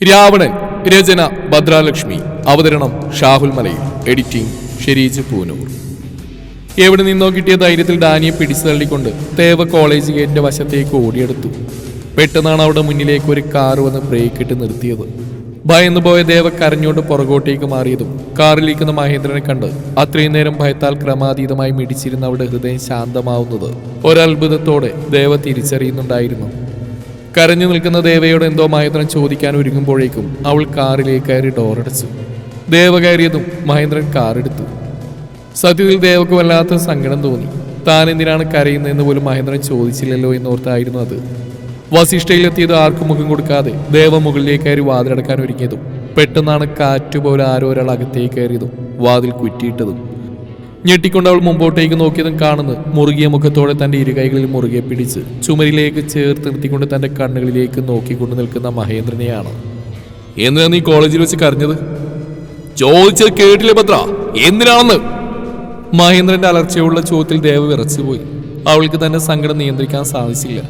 രാവണൻ രചന ഭദ്രാലക്ഷ്മി. അവതരണം ഷാഹുൽ മലയിൽ. എഡിറ്റിംഗ് ഷെരീജ് പൂനൂർ. എവിടെ നിന്നോ കിട്ടിയ ധൈര്യത്തിൽ ഡാനിയെ പിടിച്ചു തള്ളിക്കൊണ്ട് തേവ കോളേജ് ഗേറ്റിന്റെ വശത്തേക്ക് ഓടിയെടുത്തു. പെട്ടെന്നാണ് അവിടെ മുന്നിലേക്ക് ഒരു കാർ വന്ന് ബ്രേക്ക് ഇട്ട് നിർത്തിയത്. ഭയന്നു പോയ ദേവ കരഞ്ഞുകൊണ്ട് പുറകോട്ടേക്ക് മാറിയതും കാറിലിരിക്കുന്ന മഹേന്ദ്രനെ കണ്ട് അത്രയും നേരം ഭയത്താൽ ക്രമാതീതമായി മിടിച്ചിരുന്ന അവിടെ ഹൃദയം ശാന്തമാവുന്നത് ഒരത്ഭുതത്തോടെ ദേവ തിരിച്ചറിയുന്നുണ്ടായിരുന്നു. കരഞ്ഞു നിൽക്കുന്ന ദേവയോട് എന്തോ മഹേന്ദ്രൻ ചോദിക്കാൻ ഒരുങ്ങുമ്പോഴേക്കും അവൾ കാറിലേക്ക് കയറി ഡോറടച്ചു ദേവ കയറിയതും മഹേന്ദ്രൻ കാറെടുത്തു സത്യത്തിൽ ദേവക്ക് വല്ലാത്ത സങ്കടം തോന്നി. താൻ എന്തിനാണ് കരയുന്നതെന്ന് പോലും മഹേന്ദ്രൻ ചോദിച്ചില്ലല്ലോ എന്നോർത്തായിരുന്നു അത്. വസിഷ്ഠയിലെത്തിയത് ആർക്കും മുഖം കൊടുക്കാതെ ദേവ മുകളിലേക്ക് കയറി വാതിലടക്കാൻ ഒരുങ്ങിയതും പെട്ടെന്നാണ് കാറ്റുപോലെ ആരോ ഒരാൾ അകത്തേക്ക് കയറിയതും വാതിൽ കുറ്റിയിട്ടതും. ഞെട്ടിക്കൊണ്ട് അവൾ മുമ്പോട്ടേക്ക് നോക്കിയതും കാണുന്നത് മുറുകിയ മുഖത്തോടെ തന്റെ ഇരുകൈകളിൽ മുറുകെ പിടിച്ച് ചുമരിലേക്ക് ചേർത്ത് നിർത്തിക്കൊണ്ട് തന്റെ കണ്ണുകളിലേക്ക് നോക്കിക്കൊണ്ട് നിൽക്കുന്ന മഹേന്ദ്രനെയാണ്. എന്തിനാ നീ കോളേജിൽ വെച്ച് കരഞ്ഞത്? ചോദിച്ചത് കേട്ടില്ലേ ഭദ്ര? എന്തിനാണെന്ന്? മഹേന്ദ്രന്റെ അലർച്ചയുള്ള ചോദ്യത്തിൽ ദേവ വിറച്ചുപോയി. അവൾക്ക് തന്നെ സങ്കടം നിയന്ത്രിക്കാൻ സാധിച്ചില്ല.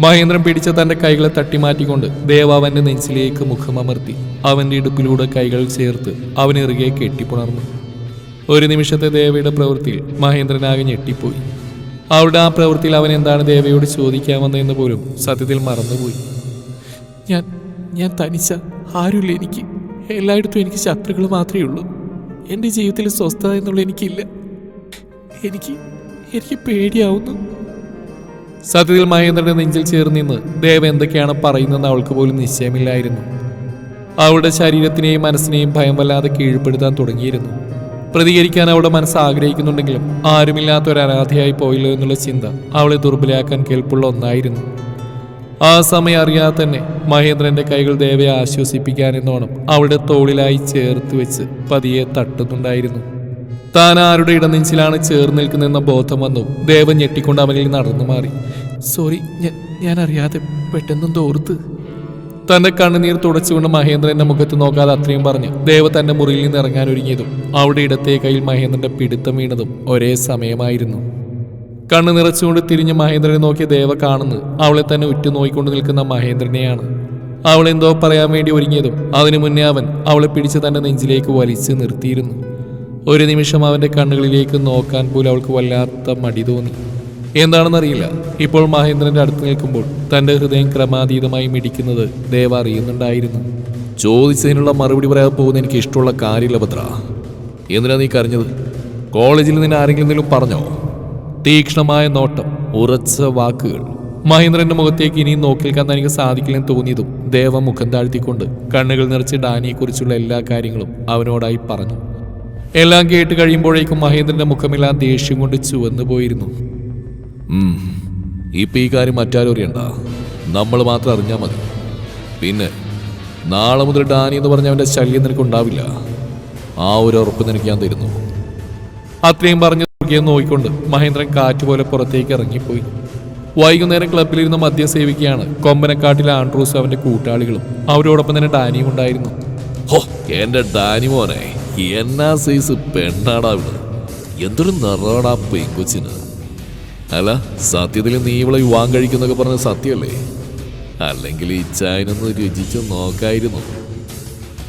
മഹേന്ദ്രൻ പിടിച്ച തന്റെ കൈകളെ തട്ടിമാറ്റിക്കൊണ്ട് ദേവ അവന്റെ നെഞ്ചിലേക്ക് മുഖമമർത്തി അവന്റെ ഇടുപ്പിലൂടെ കൈകൾ ചേർത്ത് അവനിറുകെ കെട്ടിപ്പുണർന്നു. ഒരു നിമിഷത്തെ ദേവയുടെ പ്രവൃത്തിയിൽ മഹേന്ദ്രനാകെ ഞെട്ടിപ്പോയി. അവളുടെ ആ പ്രവൃത്തിയിൽ അവൻ എന്താണ് ദേവയോട് ചോദിക്കാമെന്നതെന്ന് പോലും സത്യത്തിൽ മറന്നുപോയി. ഞാൻ ഞാൻ തനിച്ച ആരുമില്ല എനിക്ക്. എല്ലായിടത്തും എനിക്ക് ശത്രുക്കൾ മാത്രമേ ഉള്ളൂ. എന്റെ ജീവിതത്തിൽ സ്വസ്ഥത എന്നുള്ള എനിക്കില്ല. എനിക്ക് എനിക്ക് പേടിയാവുന്നു. സത്യത്തിൽ മഹേന്ദ്രന്റെ നെഞ്ചിൽ ചേർന്ന് നിന്ന് ദേവ എന്തൊക്കെയാണ് പറയുന്നതെന്ന് അവൾക്ക് പോലും നിശ്ചയമില്ലായിരുന്നു. അവളുടെ ശരീരത്തിനെയും മനസ്സിനെയും ഭയം വല്ലാതെ കീഴ്പ്പെടുത്താൻ തുടങ്ങിയിരുന്നു. പ്രതികരിക്കാൻ അവളുടെ മനസ്സ് ആഗ്രഹിക്കുന്നുണ്ടെങ്കിലും ആരുമില്ലാത്ത ഒരു അനാഥയായി പോയില്ലോ എന്നുള്ള ചിന്ത അവളെ ദുർബലയാക്കാൻ കേൾപ്പുള്ള ഒന്നായിരുന്നു. ആ സമയം അറിയാതെ തന്നെ മഹേന്ദ്രന്റെ കൈകൾ ദേവയെ ആശ്വസിപ്പിക്കാൻ എന്നോണം അവളുടെ തോളിലായി ചേർത്ത് വെച്ച് പതിയെ തട്ടുന്നുണ്ടായിരുന്നു. താൻ ആരുടെ ഇടനെഞ്ചിലാണ് ചേർന്ന് നിൽക്കുന്നതെന്ന ബോധം വന്നു. ദേവൻ ഞെട്ടിക്കൊണ്ട് അവനിൽ നടന്നു മാറി. സോറി ഞാൻ അറിയാതെ പെട്ടെന്നും തോർത്ത് തന്റെ കണ്ണുനീർ തുടച്ചുകൊണ്ട് മഹേന്ദ്രന്റെ മുഖത്ത് നോക്കാതെ അത്രയും പറഞ്ഞു. ദേവ തന്റെ മുറിയിൽ നിന്ന് ഇറങ്ങാൻ ഒരുങ്ങിയതും അവിടെ ഇടത്തെ കയ്യിൽ മഹേന്ദ്രന്റെ പിടുത്തം വീണതും ഒരേ സമയമായിരുന്നു. കണ്ണു നിറച്ചുകൊണ്ട് തിരിഞ്ഞ് മഹേന്ദ്രനെ നോക്കിയ ദേവ കാണുന്നു അവളെ തന്നെ ഉറ്റുനോയിക്കൊണ്ട് നിൽക്കുന്ന മഹേന്ദ്രനെയാണ്. അവൾ എന്തോ പറയാൻ വേണ്ടി ഒരുങ്ങിയതും അതിനു മുന്നേ അവൻ അവളെ പിടിച്ച് തന്റെ നെഞ്ചിലേക്ക് വലിച്ചു നിർത്തിയിരുന്നു. ഒരു നിമിഷം അവന്റെ കണ്ണുകളിലേക്ക് നോക്കാൻ പോലും അവൾക്ക് വല്ലാത്ത മടി തോന്നി. എന്താണെന്നറിയില്ല ഇപ്പോൾ മഹേന്ദ്രന്റെ അടുത്ത് നിൽക്കുമ്പോൾ തന്റെ ഹൃദയം ക്രമാതീതമായി മിടിക്കുന്നത് ദേവ അറിയുന്നുണ്ടായിരുന്നു. ചോദിച്ചതിനുള്ള മറുപടി പറയാതെ പോകുന്ന എനിക്ക് ഇഷ്ടമുള്ള കാര്യമില്ല ഭദ്ര. എന്തിനാ നീ കരഞ്ഞത്? കോളേജിൽ നിന്ന് ആരെങ്കിലും എന്തെങ്കിലും പറഞ്ഞോ? തീക്ഷ്ണമായ നോട്ടം ഉറച്ച വാക്കുകൾ. മഹേന്ദ്രന്റെ മുഖത്തേക്ക് ഇനിയും നോക്കിയേക്കാൻ തനിക്ക് സാധിക്കില്ലെന്ന് തോന്നിയതും ദേവ മുഖം താഴ്ത്തിക്കൊണ്ട് കണ്ണുകൾ നിറച്ച് ഡാനിയെക്കുറിച്ചുള്ള എല്ലാ കാര്യങ്ങളും അവനോടായി പറഞ്ഞു. എല്ലാം കേട്ട് കഴിയുമ്പോഴേക്കും മഹേന്ദ്രന്റെ മുഖമെല്ലാം ദേഷ്യം കൊണ്ട് ചുവന്നു പോയിരുന്നു. ഇപ്പൊ ഈ കാര്യം മറ്റാരും അറിയണ്ട നമ്മൾ മാത്രം അറിഞ്ഞാൽ മതി. പിന്നെ നാളെ മുതൽ ഡാനി എന്ന് പറഞ്ഞ അവന്റെ ശല്യം നിനക്ക് ഉണ്ടാവില്ല. ആ ഒരു ഉറപ്പ് നിനക്ക് ഞാൻ തരുന്നു. അത്രയും പറഞ്ഞ് നോക്കിക്കൊണ്ട് മഹേന്ദ്രൻ കാറ്റുപോലെ പുറത്തേക്ക് ഇറങ്ങിപ്പോയി. വൈകുന്നേരം ക്ലബിലിരുന്ന് മദ്യം സേവിക്കുകയാണ് കൊമ്പനക്കാട്ടിലെ ആൻഡ്രൂസ് അവന്റെ കൂട്ടാളികളും. അവരോടൊപ്പം തന്നെ ഡാനിയും ഉണ്ടായിരുന്നു. ഹോ എന്റെ ഡാനി മോനെ എന്നാ സൈസ് പെണ്ണാടാ എന്തൊരു നിറവാടാ പെങ്കൊച്ചിന് അല്ല സത്യത്തിൽ നീ ഇവളെ വിവാഹം കഴിക്കുന്നൊക്കെ പറഞ്ഞ സത്യല്ലേ അല്ലെങ്കിൽ ഈ ചായനൊന്ന് രുചിച്ചു നോക്കായിരുന്നു.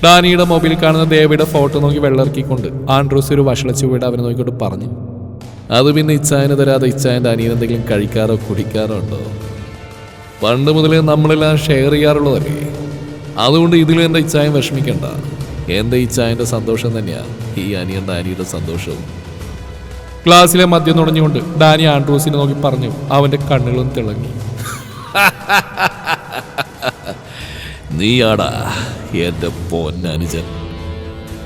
ഡാനിയുടെ മൊബൈലിൽ കാണുന്ന ദേവിയുടെ ഫോട്ടോ നോക്കി വെള്ളർക്കിക്കൊണ്ട് ആൻഡ്രൂസ് ഒരു വഷളച്ചുവയുടെ അവനെ നോക്കിക്കൊണ്ട് പറഞ്ഞു അത് പിന്നെ ഇച്ചായന് തരാതെ ഇച്ചായന്റെ അനിയൻ എന്തെങ്കിലും കഴിക്കാറോ കുടിക്കാറോ ഉണ്ടോ? പണ്ട് മുതലേ നമ്മളെല്ലാം ഷെയർ ചെയ്യാറുള്ളതല്ലേ? അതുകൊണ്ട് ഇതിൽ എന്റെ ഇച്ചായം വിഷമിക്കണ്ട. എന്റെ ഇച്ചായന്റെ സന്തോഷം തന്നെയാ ഈ അനിയൻ ഡാനിയുടെ സന്തോഷവും. ക്ലാസ്സിലെ മദ്യം നുണഞ്ഞുകൊണ്ട് ഡാനി ആൻഡ്രൂസിനെ നോക്കി പറഞ്ഞു അവന്റെ കണ്ണുകളും തിളങ്ങി. നീയാടാ എന്റെ പൊന്നനുജൻ.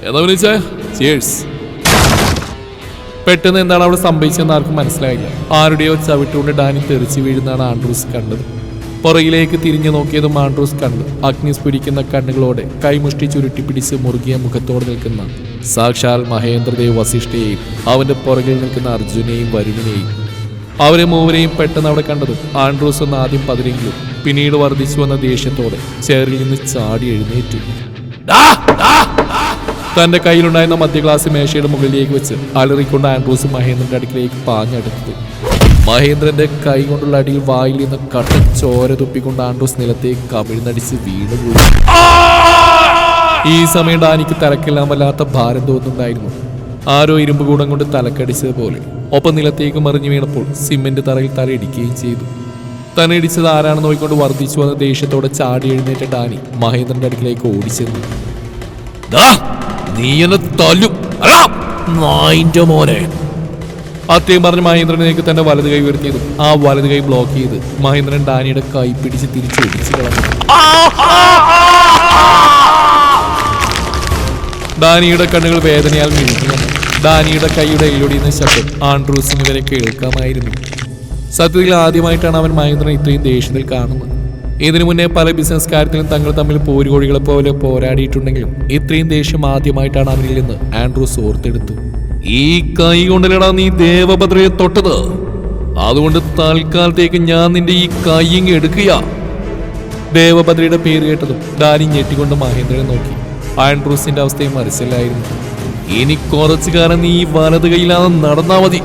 എന്താ വിളിച്ചേ? ചേഴ്സ് പെട്ടെന്ന് എന്താണ് അവിടെ സംഭവിച്ചതെന്ന് ആർക്കും മനസ്സിലായില്ല. ആരുടെയോ ചവിട്ടുകൊണ്ട് ഡാനി തെറിച്ച് വീഴുന്നതാണ് ആൻഡ്രൂസ് കണ്ടത്. പുറകിലേക്ക് തിരിഞ്ഞു നോക്കിയതും ആൻഡ്രൂസ് കണ്ടു അഗ്നി സ്ഫുരിക്കുന്ന കണ്ണുകളോടെ കൈമുഷ്ടി ചുരുട്ടി പിടിച്ച് മുറുകിയ മുഖത്തോടെ നിൽക്കുന്ന. സാക്ഷാൽ മഹേന്ദ്രദേവ് വസിഷ്ഠയെയും അവന്റെ പുറകിൽ നിൽക്കുന്ന അർജുനെയും വരുണിനെയും. അവരെ മൂവരെയും പെട്ടെന്ന് അവിടെ കണ്ടത് ആൻഡ്രൂസ് ഒന്ന് ആദ്യം പതിരെങ്കിലും പിന്നീട് വർദ്ധിച്ചു വന്ന ദേഷ്യത്തോടെ ചേറിൽ നിന്ന് ചാടി എഴുന്നേറ്റു. തന്റെ കയ്യിലുണ്ടായിരുന്ന മധ്യ ക്ലാസ് മേശയുടെ മുകളിലേക്ക് വെച്ച് അലറിക്കൊണ്ട് ആൻഡ്രൂസ് മഹേന്ദ്രന്റെ അടുക്കിലേക്ക് പാഞ്ഞെടുത്തു മഹേന്ദ്രന്റെ കൈ കൊണ്ടുള്ള അടിയിൽ വായിൽ നിന്ന് കട്ട ചോര തുപ്പിക്കൊണ്ട് ആൻഡ്രൂസ് നിലത്തേക്ക് കമിഴ്ന്നടിച്ച് വീണുപോയി ഈ സമയം ഡാനിക്ക് തലക്കെല്ലാം വല്ലാത്ത ഭാരം തോന്നുന്നുണ്ടായിരുന്നു. ആരോ ഇരുമ്പ് കൂടം കൊണ്ട് തലക്കടിച്ചതുപോലെ ഒപ്പം നിലത്തേക്ക് മറിഞ്ഞു വീണപ്പോൾ സിമെന്റ് തറയിൽ തലയിടിക്കുകയും ചെയ്തു. തന്നെ ഇടിച്ചത് ആരാണെന്ന് നോക്കിക്കൊണ്ട് വർദ്ധിച്ചു വന്ന ദേഷ്യത്തോടെ ചാടി എഴുന്നേറ്റ ഡാനി മഹേന്ദ്രന്റെ അടുക്കിലേക്ക് ഓടിച്ചെന്നു. നീ എന്നെ തല്ലും. മോനെ അത്രയും പറഞ്ഞ് മഹേന്ദ്രനേക്ക് തന്റെ വലത് കൈ ഉയർത്തിയതും. ആ വലത് കൈ ബ്ലോക്ക് ചെയ്ത് മഹേന്ദ്രൻ ഡാനിയുടെ കൈ പിടിച്ച് തിരിച്ചു ഒടിച്ചു കളഞ്ഞു. ഡാനിയുടെ കണ്ണുകൾ വേദനയാൽ മിഴിഞ്ഞു ഡാനിയുടെ കൈയുടെ എല്ലൊടിയുന്ന ശബ്ദം ആൻഡ്രൂസിന് വരെ കേൾക്കാമായിരുന്നു. സത്യത്തിൽ ആദ്യമായിട്ടാണ് അവൻ മഹേന്ദ്രൻ ഇത്രയും ദേഷ്യത്തിൽ കാണുന്നത്. ഇതിനു മുന്നേ പല ബിസിനസ് കാര്യത്തിലും തങ്ങൾ തമ്മിൽ പോരുകോഴികളെ പോലെ പോരാടിയിട്ടുണ്ടെങ്കിലും ഇത്രയും ദേഷ്യം ആദ്യമായിട്ടാണ് അവനിൽ നിന്ന് ആൻഡ്രൂസ് ഓർത്തെടുത്തു ഈ കൈ കൊണ്ടല്ലടാ നീ ദേവഭദ്രയെ തൊട്ടത്. അതുകൊണ്ട് തൽക്കാലത്തേക്ക് ഞാൻ നിന്റെ ഈ കൈയിങ് എടുക്കുക ദേവഭദ്രയുടെ പേര് കേട്ടതും ഡാനി ഞെട്ടിക്കൊണ്ട് മഹേന്ദ്രനെ നോക്കി. ആൻഡ്രൂസിന്റെ അവസ്ഥയും മനസ്സിലായിരുന്നു. ഇനി കുറച്ചു കാലം നീ വലത് കൈയിലാതെ നടന്നാ മതി!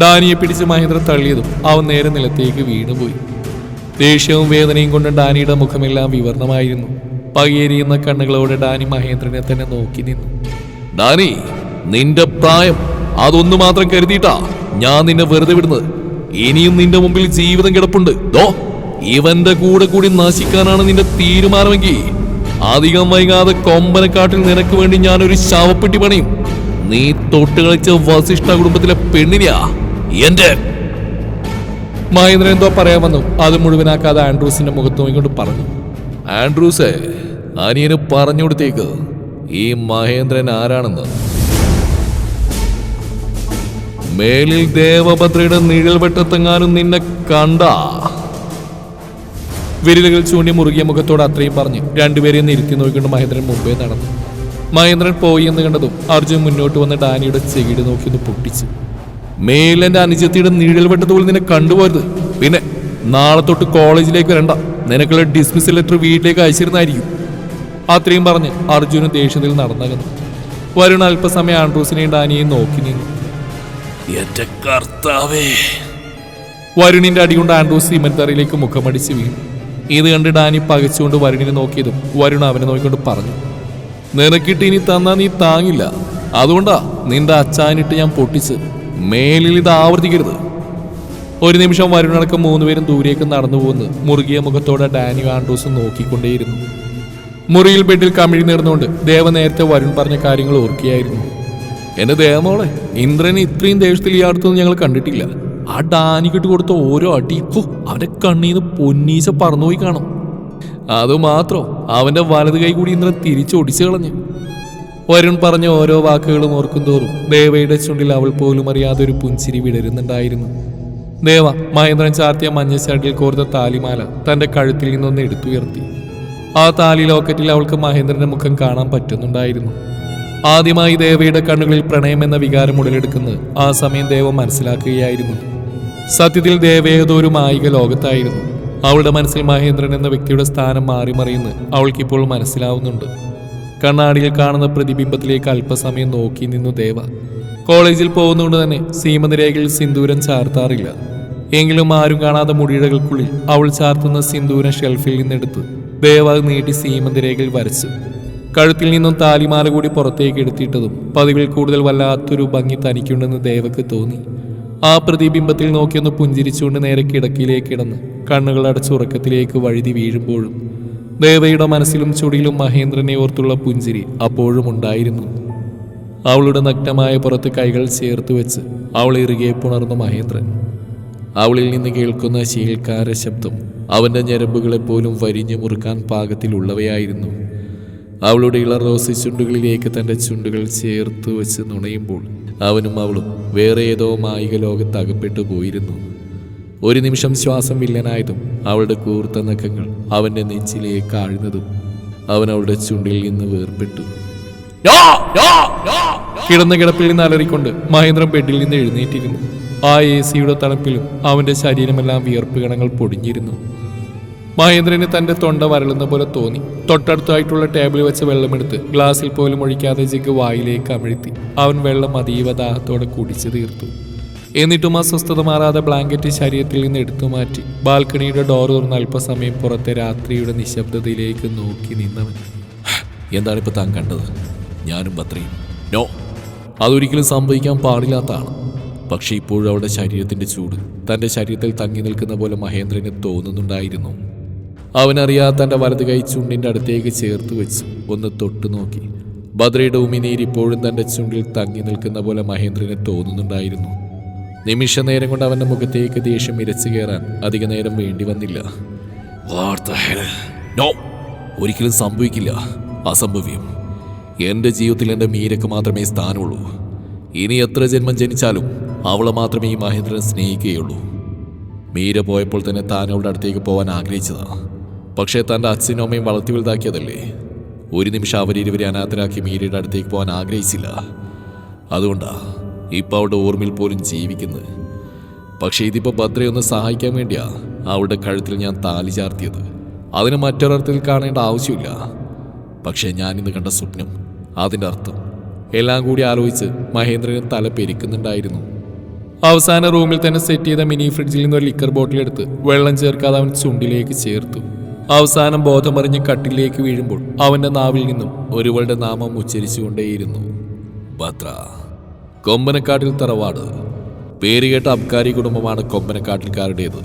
ഡാനിയെ പിടിച്ച് മഹേന്ദ്രൻ തള്ളിയതും അവൻ നേരെ നിലത്തേക്ക് വീണുപോയി. ദേഷ്യവും വേദനയും കൊണ്ട് ഡാനിയുടെ മുഖമെല്ലാം വിവർണമായിരുന്നു. പകയേരിയുന്ന കണ്ണുകളോടെ ഡാനി മഹേന്ദ്രനെ തന്നെ നോക്കി നിന്നു. ഡാനി നിന്റെ പ്രായം അതൊന്നു മാത്രം കരുതിയിട്ടാ ഞാൻ നിന്നെ വെറുതെ വിടുന്നത്. ഇനിയും നിന്റെ മുമ്പിൽ ജീവിതം കിടപ്പുണ്ട്. ദോ ഇവന്റെ കൂടെ കൂടി നശിക്കാനാണ് നിന്റെ തീരുമാനമെങ്കിൽ അധികം വൈകാതെ കൊമ്പനക്കാട്ടിൽ നിനക്ക് വേണ്ടി ഞാനൊരു ശവപ്പെട്ടി പണിയും. നീ തൊട്ട് കളിച്ച വസിഷ്ഠ കുടുംബത്തിലെ പെണ്ണിനെയാ എന്റെ മഹേന്ദ്രൻ എന്തോ പറയാൻ വന്നു. അത് മുഴുവനാക്കാതെ ആൻഡ്രൂസിന്റെ മുഖത്ത് പറഞ്ഞു. ആൻഡ്രൂസേ അനിയന് പറഞ്ഞു കൊടുത്തേക്ക് ഈ മഹേന്ദ്രൻ ആരാണെന്ന്. മേലിൽ ദേവഭദ്രയുടെ നിഴൽ വെട്ടത്തെങ്ങാനും നിന്നെ കണ്ട. വിരലുകൾ ചൂണ്ടി മുറുകിയ മുഖത്തോട് അത്രയും പറഞ്ഞ് രണ്ടുപേരെയും നിരുത്തി നോക്കിക്കൊണ്ട് മഹേന്ദ്രൻ മുമ്പേ നടന്നു. മഹേന്ദ്രൻ പോയി എന്ന് കണ്ടതും അർജുൻ മുന്നോട്ട് വന്ന് ഡാനിയുടെ ചെകിട് നോക്കി ഒന്ന് പൊട്ടിച്ചു. മേലെന്റെ അനുജത്തിയുടെ നിഴൽ വെട്ടത്തോൾ നിന്നെ കണ്ടുപോരുത് പിന്നെ നാളെ തൊട്ട് കോളേജിലേക്ക് വരണ്ട. നിനക്കുള്ള ഡിസ്മിസ് ലെറ്റർ വീട്ടിലേക്ക് അയച്ചിരുന്നായിരിക്കും. അത്രയും പറഞ്ഞ് അർജുനും ദേഷ്യത്തിൽ നടന്നകന്നു. വരുൺ അല്പസമയം ആൻഡ്രൂസിനെയും ഡാനിയെയും നോക്കി നിന്നു. എന്റെ കർത്താവേ. വരുണിന്റെ അടികൊണ്ട് ആൻഡ്രൂസ് സിമൻതറയിലേക്ക് മുഖമടിച്ച് വീണു. ഇത് കണ്ട് ഡാനി പകച്ചുകൊണ്ട് വരുണിനെ നോക്കിയതും വരുൺ അവനെ നോക്കിക്കൊണ്ട് പറഞ്ഞു നിനക്കിട്ട് ഇനി തന്നാ നീ താങ്ങില്ല. അതുകൊണ്ടാ നിന്റെ അച്ചാനിട്ട് ഞാൻ പൊട്ടിച്ച് മേലിൽ ഇത് ആവർത്തിക്കരുത്. ഒരു നിമിഷം വരുണടക്കം മൂന്നുപേരും ദൂരേക്ക് നടന്നു പോകുന്നു മുറുകിയ മുഖത്തോടെ ഡാനിയും ആൻഡ്രൂസും നോക്കിക്കൊണ്ടേയിരുന്നു. മുറിയിൽ ബെഡിൽ കമിഴി നേർന്നുകൊണ്ട് ദേവ നേരത്തെ വരുൺ പറഞ്ഞ കാര്യങ്ങൾ ഓർക്കുകയായിരുന്നു. എന്റെ ദേവമോളെ ഇന്ദ്രനെ ഇത്രയും ദേഷ്യത്തിൽ ഈ അടുത്തൊന്നും ഞങ്ങൾ കണ്ടിട്ടില്ല. ആ ഡാനിക്കിട്ട് കൊടുത്ത ഓരോ അടി അവന്റെ കണ്ണീന്ന് പൊന്നീച്ച പറന്നുപോയി കാണും. അതുമാത്രോ അവന്റെ വലത് കൈ കൂടി ഇന്ദ്രൻ തിരിച്ചു ഒടിച്ചു കളഞ്ഞു. വരുൺ പറഞ്ഞ ഓരോ വാക്കുകളും ഓർക്കും തോറും ദേവയുടെ ചുണ്ടിൽ അവൾ പോലും അറിയാതെ ഒരു പുഞ്ചിരി വിടരുന്നുണ്ടായിരുന്നു. ദേവ മഹേന്ദ്രൻ ചാർത്തിയ മഞ്ഞച്ചാട്ടിൽ കോർത്ത താലിമാല തന്റെ കഴുത്തിൽ നിന്നൊന്ന് എടുത്തുയർത്തി. ആ താലി ലോക്കറ്റിൽ അവൾക്ക് മഹേന്ദ്രന്റെ മുഖം കാണാൻ പറ്റുന്നുണ്ടായിരുന്നു. ആദ്യമായി ദേവയുടെ കണ്ണുകളിൽ പ്രണയം എന്ന വികാരം ഉടലെടുക്കുന്നത് ആ സമയം ദേവ മനസ്സിലാക്കുകയായിരുന്നു. സത്യത്തിൽ ദേവ ഒരു മായിക ലോകത്തായിരുന്നു. അവളുടെ മനസ്സിൽ മഹേന്ദ്രൻ എന്ന വ്യക്തിയുടെ സ്ഥാനം മാറി മറിയുന്നത് അവൾക്കിപ്പോൾ മനസ്സിലാവുന്നുണ്ട്. കണ്ണാടിയിൽ കാണുന്ന പ്രതിബിംബത്തിലേക്ക് അല്പസമയം നോക്കി നിന്നു ദേവ. കോളേജിൽ പോകുന്നതുകൊണ്ട് തന്നെ സീമനിരേഖയിൽ സിന്ദൂരം ചാർത്താറില്ല. എങ്കിലും ആരും കാണാതെ മുടിയിടകൾക്കുള്ളിൽ അവൾ ചാർത്തുന്ന സിന്ദൂരം ഷെൽഫിൽ നിന്നെടുത്ത് ദേവ നീട്ടി സീമന്തരേഖയിൽ വരച്ചു. കഴുത്തിൽ നിന്നും താലിമാല കൂടി പുറത്തേക്ക് എടുത്തിട്ടതും പതിവിൽ കൂടുതൽ വല്ലാത്തൊരു ഭംഗി തനിക്കുണ്ടെന്ന് ദേവക്ക് തോന്നി. ആ പ്രതിബിംബത്തിൽ നോക്കിയൊന്ന് പുഞ്ചിരിച്ചുകൊണ്ട് നേരെ കിടക്കിലേക്ക് കിടന്ന് കണ്ണുകൾ അടച്ചുറക്കത്തിലേക്ക് വഴുതി വീഴുമ്പോഴും ദേവയുടെ മനസ്സിലും ചുടിയിലും മഹേന്ദ്രനെ ഓർത്തുള്ള പുഞ്ചിരി അപ്പോഴും ഉണ്ടായിരുന്നു. അവളുടെ നഗ്നമായ പുറത്ത് കൈകൾ ചേർത്ത് വെച്ച് അവൾ ഇറുകെ പുണർന്നു മഹേന്ദ്രൻ. അവളിൽ നിന്ന് കേൾക്കുന്ന ശീൽക്കാര ശബ്ദം അവന്റെ ഞരമ്പുകളെ പോലും വരിഞ്ഞു മുറുക്കാൻ പാകത്തിലുള്ളവയായിരുന്നു അവളുടെ ഇള റോസ് ചുണ്ടുകളിലേക്ക് തന്റെ ചുണ്ടുകൾ ചേർത്ത് വെച്ച് നുണയുമ്പോൾ അവനും അവളും വേറെ ഏതോ മായിക ലോകത്ത് അകപ്പെട്ടു പോയിരുന്നു. ഒരു നിമിഷം ശ്വാസം വില്ലനായതും അവളുടെ കൂർത്ത നഖങ്ങൾ അവന്റെ നെഞ്ചിലേക്ക് ആഴ്ന്നതും അവൻ അവളുടെ ചുണ്ടിൽ നിന്ന് വേർപെട്ടു. കിടന്ന കിടപ്പിൽ നിന്ന് അലറിക്കൊണ്ട് മഹേന്ദ്രൻ ബെഡിൽ നിന്ന് എഴുന്നേറ്റിരുന്നു. ആ എ സിയുടെ തണുപ്പിലും അവന്റെ ശരീരമെല്ലാം വിയർപ്പ് കണങ്ങൾ പൊടിഞ്ഞിരുന്നു. മഹേന്ദ്രന് തന്റെ തൊണ്ട വരളുന്ന പോലെ തോന്നി. തൊട്ടടുത്തായിട്ടുള്ള ടേബിളിൽ വെച്ച് വെള്ളമെടുത്ത് ഗ്ലാസ്സിൽ പോലും ഒഴിക്കാതെ ജിഗ് വായിലേക്ക് അമിഴ്ത്തി. അവൻ വെള്ളം അതീവ ദാഹത്തോടെ കുടിച്ചു തീർത്തു. എന്നിട്ടും അസ്വസ്ഥത മാറാതെ ബ്ലാങ്കറ്റ് ശരീരത്തിൽ നിന്ന് എടുത്തു മാറ്റി. ബാൽക്കണിയുടെ ഡോർ തുറന്ന് അല്പസമയം പുറത്തെ രാത്രിയുടെ നിശബ്ദതയിലേക്ക് നോക്കി നിന്നവൻ. എന്താണിപ്പോൾ താൻ കണ്ടത്? ഞാനും പത്രയും. നോ. അതൊരിക്കലും സംഭവിക്കാൻ പാടില്ലാത്തതാണ്. പക്ഷെ ഇപ്പോഴും അവളുടെ ശരീരത്തിന്റെ ചൂട് തന്റെ ശരീരത്തിൽ തങ്ങി നിൽക്കുന്ന പോലെ മഹേന്ദ്രന് തോന്നുന്നുണ്ടായിരുന്നു. അവനറിയാതെ തന്റെ വലത് കൈ ചുണ്ടിന്റെ അടുത്തേക്ക് ചേർത്ത് വെച്ച് ഒന്ന് തൊട്ടു നോക്കി. ഭദ്രയുടെ ഉമിനീര് ഇപ്പോഴും തന്റെ ചുണ്ടിൽ തങ്ങി നിൽക്കുന്ന പോലെ മഹേന്ദ്രന് തോന്നുന്നുണ്ടായിരുന്നു. നിമിഷ നേരം കൊണ്ട് അവന്റെ മുഖത്തേക്ക് ദേഷ്യം ഇരച്ചു കയറാൻ അധിക നേരം വേണ്ടി വന്നില്ല. നോ ഒരിക്കലും സംഭവിക്കില്ല. അസംഭവ്യം. എന്റെ ജീവിതത്തിൽ എന്റെ മീരക്ക് മാത്രമേ സ്ഥാനമുള്ളൂ. ഇനി എത്ര ജന്മം ജനിച്ചാലും അവളെ മാത്രമേ ഈ മഹേന്ദ്രൻ സ്നേഹിക്കുകയുള്ളൂ. മീര പോയപ്പോൾ തന്നെ താൻ അവളുടെ അടുത്തേക്ക് പോകാൻ ആഗ്രഹിച്ചതാണ് പക്ഷേ തന്റെ അച്ഛനും അമ്മയും വളർത്തി വലുതാക്കിയതല്ലേ? ഒരു നിമിഷം അവരിരുവരെ അനാഥരാക്കി മീരയുടെ അടുത്തേക്ക് പോകാൻ ആഗ്രഹിച്ചില്ല. അതുകൊണ്ടാ ഇപ്പോൾ അവളുടെ ഓർമ്മയിൽ പോലും ജീവിക്കുന്നത്. പക്ഷേ ഇതിപ്പോൾ ഭദ്രയൊന്ന് സഹായിക്കാൻ വേണ്ടിയാ അവളുടെ കഴുത്തിൽ ഞാൻ താലി ചാർത്തിയത്. അതിന് മറ്റൊരർത്ഥത്തിൽ കാണേണ്ട ആവശ്യമില്ല. പക്ഷേ ഞാൻ ഇന്ന് കണ്ട സ്വപ്നം അതിന്റെ അർത്ഥം. എല്ലാം കൂടി ആലോചിച്ച് മഹേന്ദ്രന് തല പെരിക്കുന്നുണ്ടായിരുന്നു. അവസാന റൂമിൽ തന്നെ സെറ്റ് ചെയ്ത മിനി ഫ്രിഡ്ജിൽ നിന്ന് ഒരു ലിക്കർ ബോട്ടിൽ എടുത്ത് വെള്ളം ചേർക്കാതെ അവൻ ചുണ്ടിലേക്ക് ചേർത്തു. അവസാനം ബോധമറിഞ്ഞ് കട്ടിലേക്ക് വീഴുമ്പോൾ അവന്റെ നാവിൽ നിന്നും ഒരുവളുടെ നാമം ഉച്ചരിച്ചുകൊണ്ടേയിരുന്നു. ഭദ്ര കൊമ്പനക്കാട്ടിൽ തറവാട്. പേരുകേട്ട അബ്കാരി കുടുംബമാണ് കൊമ്പനക്കാട്ടിൽക്കാരുടേത്.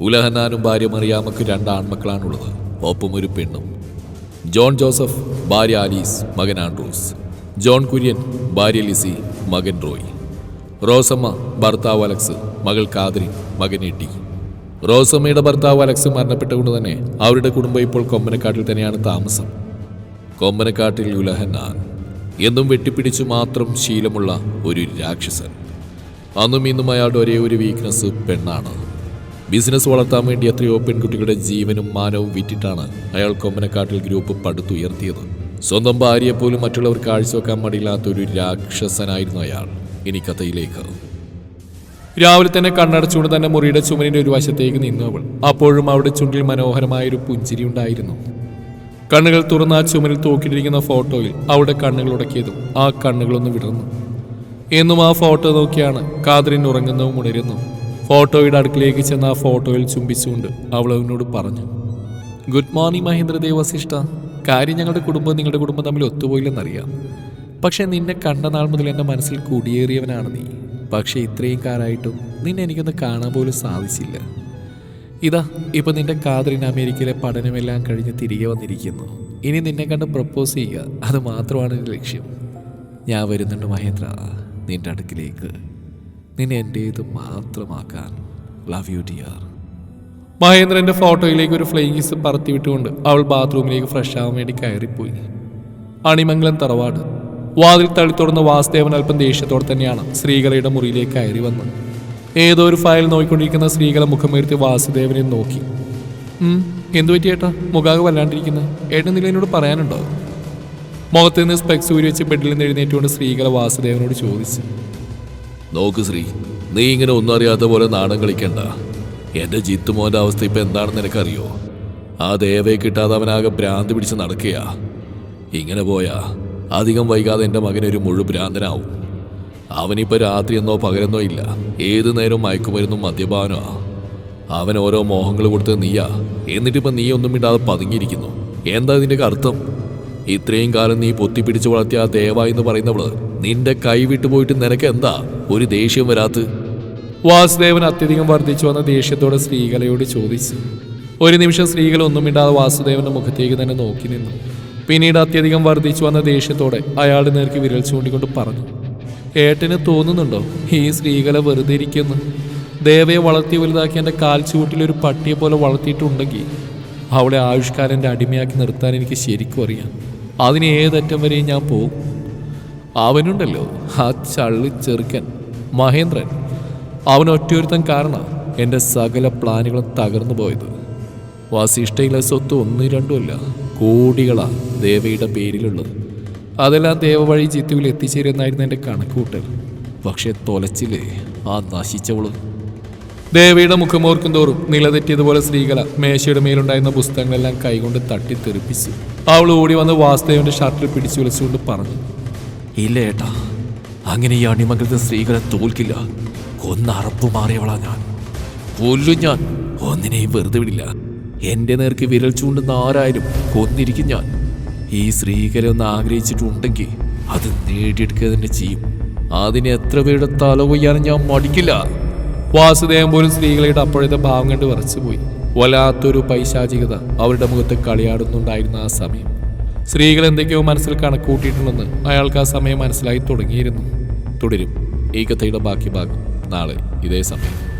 ഉലഹനാനും ഭാര്യ മറിയാമക്ക് രണ്ട് ആൺമക്കളാണുള്ളത്. ഒപ്പം ഒരു പെണ്ണും. ജോൺ ജോസഫ് ഭാര്യ ആലീസ് മകൻ ആൻഡ്രൂസ്. ജോൺ കുര്യൻ ഭാര്യ ലിസി മകൻ റോയ്. റോസമ്മ ഭർത്താവ് അലക്സ് മകൾ കാതിരി മകൻ എട്ടി റോസമ്മയുടെ ഭർത്താവ് അലക്സ് മരണപ്പെട്ടുകൊണ്ട് തന്നെ അവരുടെ കുടുംബം ഇപ്പോൾ കൊമ്പനക്കാട്ടിൽ തന്നെയാണ് താമസം. കൊമ്പനക്കാട്ടിൽ ഉലഹന്നാൻ എന്നും വെട്ടിപ്പിടിച്ചു മാത്രം ശീലമുള്ള ഒരു രാക്ഷസൻ. അന്നും ഇന്നും അയാളുടെ ഒരേ ഒരു വീക്ക്നെസ് പെണ്ണാണ്. ബിസിനസ് വളർത്താൻ വേണ്ടി എത്രയോ പെൺകുട്ടികളുടെ ജീവനും മാനവും വിറ്റിട്ടാണ് അയാൾ കൊമ്പനക്കാട്ടിൽ ഗ്രൂപ്പ് പടുത്തുയർത്തിയത്. സ്വന്തം ഭാര്യയെപ്പോലും മറ്റുള്ളവർ കാഴ്ചവെക്കാൻ മടിയില്ലാത്ത ഒരു രാക്ഷസനായിരുന്നു അയാൾ. ഇനി കഥയിലേക്ക്. രാവിലെ തന്നെ കണ്ണടച്ചുകൊണ്ട് തന്നെ മുറിയുടെ ചുമലിന്റെ ഒരു വശത്തേക്ക് നിന്നു അവൾ. അപ്പോഴും അവിടെ ചുണ്ടിൽ മനോഹരമായ ഒരു പുഞ്ചിരി ഉണ്ടായിരുന്നു. കണ്ണുകൾ തുറന്ന ആ ചുമരിൽ തൂക്കിയിട്ടിരിക്കുന്ന ഫോട്ടോയിൽ അവളുടെ കണ്ണുകൾ ഉടക്കിയതും ആ കണ്ണുകളൊന്ന് വിടർന്നു. എന്നും ആ ഫോട്ടോ നോക്കിയാണ് കാതറിൻ ഉറങ്ങുന്നതും ഉണരുന്നു. ഫോട്ടോയുടെ അടുക്കിലേക്ക് ചെന്ന് ആ ഫോട്ടോയിൽ ചുംബിച്ചുകൊണ്ട് അവൾ അവനോട് പറഞ്ഞു ഗുഡ് മോർണിംഗ് മഹേന്ദ്ര ദേവസിഷ്ട കാര്യം ഞങ്ങളുടെ കുടുംബം നിങ്ങളുടെ കുടുംബം തമ്മിൽ ഒത്തുപോയില്ലെന്നറിയാം. പക്ഷെ നിന്നെ കണ്ട നാൾ മുതൽ എന്റെ മനസ്സിൽ കുടിയേറിയവനാണ് നീ. പക്ഷേ ഇത്രയും കാലമായിട്ടും നിന്നെ എനിക്കൊന്ന് കാണാൻ പോലും സാധിച്ചില്ല. ഇതാ ഇപ്പോൾ നിന്റെ കാതറിന് അമേരിക്കയിലെ പഠനമെല്ലാം കഴിഞ്ഞ് തിരികെ വന്നിരിക്കുന്നു. ഇനി നിന്നെ കണ്ട് പ്രപ്പോസ് ചെയ്യുക അത് മാത്രമാണ് എന്റെ ലക്ഷ്യം. ഞാൻ വരുന്നുണ്ട് മഹേന്ദ്ര നിന്റെ അടുക്കിലേക്ക്. നിന്നെ എന്റേത് മാത്രമാക്കാൻ. ലവ് യു ഡിയർ മഹേന്ദ്രന്റെ ഫോട്ടോയിലേക്ക് ഒരു ഫ്ലൈയിങ് കിസ് പറത്തി വിട്ടുകൊണ്ട് അവൾ ബാത്റൂമിലേക്ക് ഫ്രഷ് ആവാൻ വേണ്ടി കയറിപ്പോയി. അണിമംഗലം തറവാട്. വാതിൽ തള്ളി തുറന്ന വാസുദേവൻ അല്പം ദേഷ്യത്തോടെ തന്നെയാണ് ശ്രീകലയുടെ മുറിയിലേക്ക് കയറി വന്നത്. ഏതോ ഒരു ഫയൽ നോക്കിക്കൊണ്ടിരിക്കുന്ന ശ്രീകല മുഖമേർത്തി വാസുദേവനെ നോക്കി. "ഉം, എന്തു പറ്റി ഏട്ടാ? മുഖാകെ വല്ലാണ്ടിരിക്കുന്നത് ഏട്ടൻ നില എന്നോട് പറയാനുണ്ടോ? മുഖത്ത് നിന്ന് സ്പെക്സ് ഊരി വെച്ച് ബെഡിൽ നിന്ന് എഴുന്നേറ്റുകൊണ്ട് ശ്രീകല വാസുദേവനോട് ചോദിച്ചു. നോക്ക് ശ്രീ നീ ഇങ്ങനെ ഒന്നും അറിയാത്ത പോലെ നാണം കളിക്കണ്ട. എന്റെ ജിത്തുമോന്റെ അവസ്ഥ ഇപ്പൊ എന്താണെന്ന് നിനക്കറിയോ? ആ ദേവയെ കിട്ടാതെ അവനാകെ ഭ്രാന്ത് പിടിച്ച് നടക്കുക ഇങ്ങനെ പോയാ അധികം വൈകാതെ എന്റെ മകനൊരു മുഴുഭ്രാന്തനാവും. അവനിപ്പോൾ അവനിപ്പോ രാത്രി എന്നോ പകരെന്നോ ഇല്ല. ഏതു നേരവും മയക്കുമരുന്നും മദ്യപാനോ അവൻ ഓരോ മോഹങ്ങൾ കൊടുത്ത് നീയാ. എന്നിട്ടിപ്പോ നീ ഒന്നും ഇടാതെ പതുങ്ങിയിരിക്കുന്നു. എന്താ ഇതിന്റെ അർത്ഥം? ഇത്രയും കാലം നീ പൊത്തിപ്പിടിച്ചു വളർത്തിയ ആ ദേവ എന്ന് പറയുന്നവൾ നിന്റെ കൈ വിട്ടു പോയിട്ട് നിനക്ക് എന്താ? ഒരു ദേഷ്യം വരാത്ത്? വാസുദേവൻ അത്യധികം വർദ്ധിച്ചു വന്ന ദേഷ്യത്തോടെ ശ്രീകലയോട് ചോദിച്ചു. ഒരു നിമിഷം സ്ത്രീകൾ ഒന്നുമില്ലാതെ വാസുദേവന്റെ മുഖത്തേക്ക് തന്നെ നോക്കി നിന്നു. പിന്നീട് അത്യധികം വർദ്ധിച്ചു വന്ന ദേഷ്യത്തോടെ അയാളുടെ നേർക്ക് വിരൽ ചൂണ്ടിക്കൊണ്ട് പറഞ്ഞു ഏട്ടന് തോന്നുന്നുണ്ടോ ഈ സ്ത്രീകളെ വെറുതെ ഇരിക്കുന്നു? ദേവയെ വളർത്തി വലുതാക്കി എന്റെ കാൽ ചൂട്ടിൽ ഒരു പട്ടിയെ പോലെ വളർത്തിയിട്ടുണ്ടെങ്കിൽ അവളെ ആയുഷ്കാരന്റെ അടിമയാക്കി നിർത്താൻ എനിക്ക് ശരിക്കും അറിയാം. അതിന് ഏതറ്റം വരെയും ഞാൻ പോകും അവനുണ്ടല്ലോ ആ ചള്ളി ചെറുക്കൻ മഹേന്ദ്രൻ. അവൻ ഒറ്റയൊരുത്തൻ കാരണം എന്റെ സകല പ്ലാനുകളും തകർന്നു പോയത്. വാസിഷ്ടയിലെ സ്വത്ത് ഒന്നും രണ്ടുമല്ല കോടികളാ ദേവയുടെ പേരിലുള്ളത്. അതെല്ലാം ദേവ വഴി ജിത്തുവിൽ എത്തിച്ചേരുന്നായിരുന്നു എന്റെ കണക്കുകൂട്ടൽ. പക്ഷെ തൊലച്ചില്ലേ ആ നശിച്ചവൾ. ദേവിയുടെ മുഖമോർക്കും തോറും നിലതെറ്റിയതുപോലെ സ്ത്രീകല മേശയുടെ മേലുണ്ടായിരുന്ന പുസ്തകങ്ങളെല്ലാം കൈകൊണ്ട് തട്ടി തെറിപ്പിച്ചു അവൾ ഓടി വന്ന് വാസുദേവന്റെ ഷർട്ടിൽ പിടിച്ചു വിളിച്ചുകൊണ്ട് പറഞ്ഞു ഇല്ല ഏട്ടാ അങ്ങനെ ഈ അണിമംഗലത്തെ സ്ത്രീകളെ തോൽക്കില്ല. ഒന്ന് മാറിയവളാ ഞാൻ. കൊല്ലും ഞാൻ. ഒന്നിനെയും വെറുതെ വിടില്ല. എന്റെ നേർക്ക് വിരൽ ചൂണ്ടുന്ന ആരായാലും കൊന്നിരിക്കും ഞാൻ. ഈ സ്ത്രീകളെ ഒന്ന് ആഗ്രഹിച്ചിട്ടുണ്ടെങ്കിൽ അത് നേടിയെടുക്കുക തന്നെ ചെയ്യും. അതിന് എത്ര പേരുടെ തല കൊയ്യാനും ഞാൻ മടിക്കില്ല. വാസുദേവൻ പോലും സ്ത്രീകളുടെ അപ്പോഴത്തെ ഭാവം കണ്ട് വരച്ചുപോയി വല്ലാത്തൊരു പൈശാചികത അവരുടെ മുഖത്ത് കളിയാടുന്നുണ്ടായിരുന്ന ആ സമയം. സ്ത്രീകൾ എന്തൊക്കെയോ മനസ്സിൽ കണക്കൂട്ടിയിട്ടുണ്ടെന്ന് അയാൾക്ക് ആ സമയം മനസ്സിലായി തുടങ്ങിയിരുന്നു. തുടരും. ഈ കഥയുടെ ബാക്കി ഭാഗം നാളെ ഇതേ സമയം.